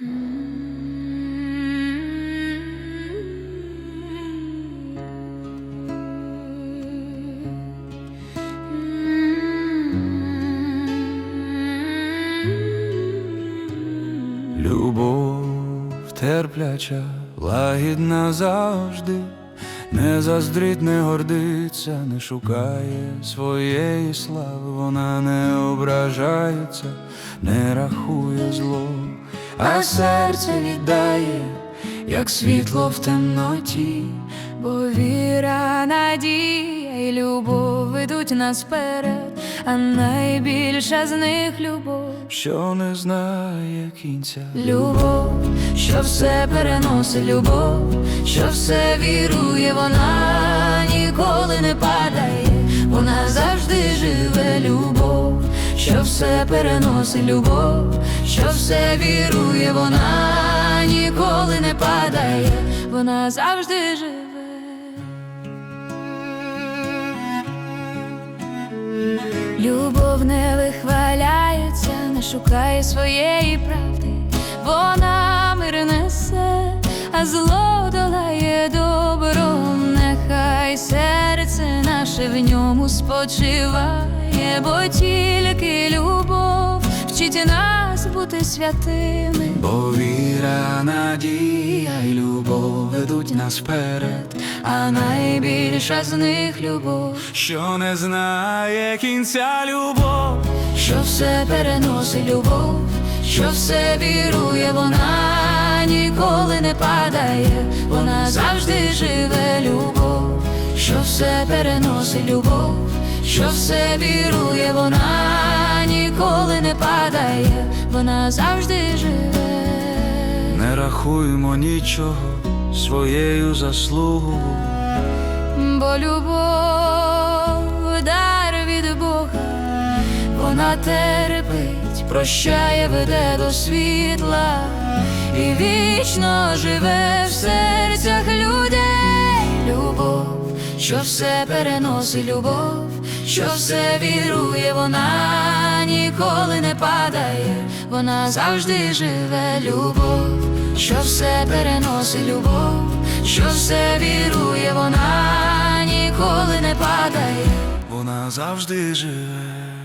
Любов терпляча, лагідна завжди, не заздрить, не гордиться, не шукає своєї слави, вона не ображається, не рахує зло, а серце віддає, як світло в темноті. Бо віра, надія і любов ведуть нас вперед, а найбільша з них любов. Що не знає кінця, Любов, що все переносить любов, що все вірує, вона ніколи не падає, вона завжди живе любов, все переносить любов, що все вірує, вона ніколи не падає, вона завжди живе. Любов не вихваляється, не шукає своєї правди, вона мир несе, а зло наше в ньому спочиває, бо тільки любов вчить нас бути святими. бо віра, надія і любов ведуть нас вперед. А найбільша з них любов, Що не знає кінця любов, що все переносить любов, що все вірує, вона ніколи не падає, вона завжди живе любов, що все переносить любов, що все вірує, вона ніколи не падає, вона завжди живе. не рахуємо нічого своєю заслугою. Бо любов дар від Бога, вона терпить, прощає, веде до світла і вічно живе в що все переносить любов, що все вірує, вона ніколи не падає, вона завжди живе любов, що все переносить любов, що все вірує, вона ніколи не падає. Вона завжди живе.